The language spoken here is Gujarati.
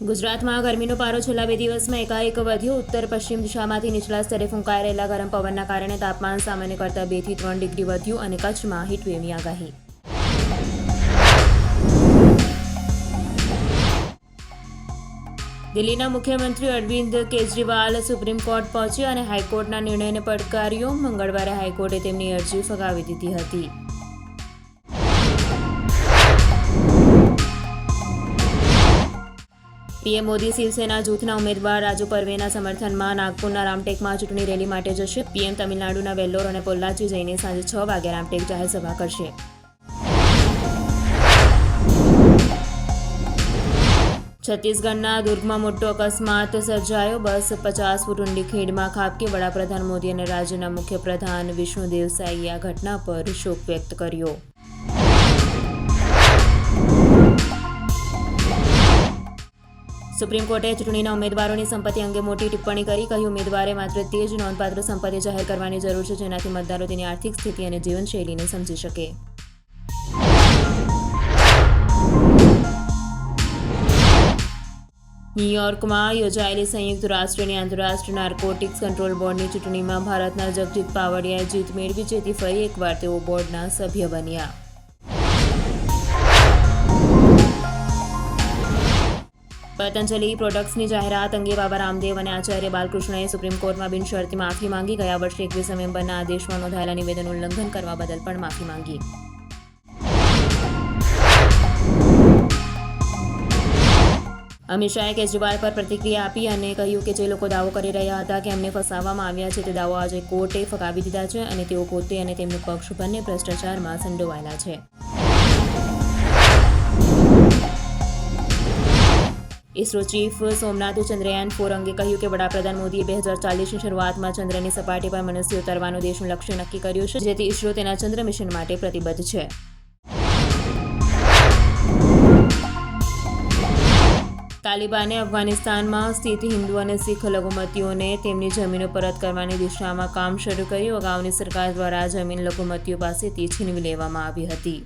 ગુજરાતમાં ગરમીનો પારો છેલ્લા બે દિવસમાં એકાએક વધ્યો. ઉત્તર, પશ્ચિમ દિશામાંથી નીચલા સ્તરે ફૂંકાઈ રહેલા ગરમ પવનના કારણે તાપમાન સામાન્ય કરતાં બેથી ત્રણ ડિગ્રી વધ્યું અને કચ્છમાં હીટવેવની આગાહી. દિલ્હીના મુખ્યમંત્રી અરવિંદ કેજરીવાલ સુપ્રીમ કોર્ટ પહોંચ્યા અને હાઈકોર્ટના નિર્ણયને પડકાર્યો. મંગળવારે હાઈકોર્ટે તેમની અરજી ફગાવી દીધી હતી. પીએમ મોદી શિવસેના જૂથના ઉમેદવાર રાજુ પરવેના સમર્થનમાં નાગપુરના રામટેકમાં ચૂંટણી રેલી માટે જશે. પીએમ તમિલનાડુના વેલ્લોર અને પોલ્લાચી જઈને સાંજે છ વાગે રામટેક જાહેર સભા કરશે. છત્તીસગઢના દુર્ગમાં મોટો અકસ્માત સર્જાયો. બસ પચાસ ફૂટ ઊંડી ખેડમાં ખાબકી. વડાપ્રધાન મોદી અને રાજ્યના મુખ્યપ્રધાન વિષ્ણુદેવ સાઈએ આ ઘટના પર શોક વ્યક્ત કર્યો. સુપ્રીમ કોર્ટે ચૂંટણીના ઉમેદવારોની સંપત્તિ અંગે મોટી ટિપ્પણી કરી, કહ્યું, ઉમેદવારે માત્ર તે જ નોંધપાત્ર સંપત્તિ જાહેર કરવાની જરૂર છે જેનાથી મતદારો તેની આર્થિક સ્થિતિ અને જીવનશૈલીને સમજી શકે. ન્યૂયોર્કમાં યોજાયેલી સંયુક્ત રાષ્ટ્રની આંતરરાષ્ટ્રીય નાર્કોટિક્સ કંટ્રોલ બોર્ડની ચૂંટણીમાં ભારતના જગજીત પાવડિયાએ જીત મેળવી, જેથી ફરી એકવાર તેઓ બોર્ડના સભ્ય બન્યા. પતંજલિ પ્રોડક્ટ્સની જાહેરાત અંગે બાબા રામદેવ અને આચાર્ય બાલકૃષ્ણએ સુપ્રીમ કોર્ટમાં બિનશરતી માફી માંગી. ગયા વર્ષે એકવીસ નવેમ્બરના આદેશમાં નોંધાયેલા નિવેદનનું ઉલ્લંઘન કરવા બદલ પણ માફી માંગી. અમિત શાહે કેજરીવાલ પર પ્રતિક્રિયા આપી અને કહ્યું કે જે લોકો દાવો કરી રહ્યા હતા કે અમને ફસાવવામાં આવ્યા છે તે દાવો આજે કોર્ટે ફગાવી દીધા છે અને તેઓ પોતે અને તેમનું પક્ષ બંને ભ્રષ્ટાચારમાં સંડોવાયેલા છે. ISRO chief Somnath Chandrayaan four અંગે કહ્યું કે વડાપ્રધાન મોદીએ બે હજાર ચાલીસની શરૂઆતમાં ચંદ્રની સપાટી પર મનુષ્ય ઉતારવાનું દેશનું લક્ષ્ય નક્કી કર્યું છે, જેથી ઇસરો તેના ચંદ્ર મિશન માટે પ્રતિબદ્ધ છે. તાલિબાને અફઘાનિસ્તાનમાં સ્થિત હિન્દુ અને શીખ લઘુમતીઓને તેમની જમીનો પરત કરવાની દિશામાં કામ શરૂ કર્યું. અગાઉની સરકાર દ્વારા જમીન લઘુમતીઓ પાસેથી છીનવી લેવામાં આવી હતી.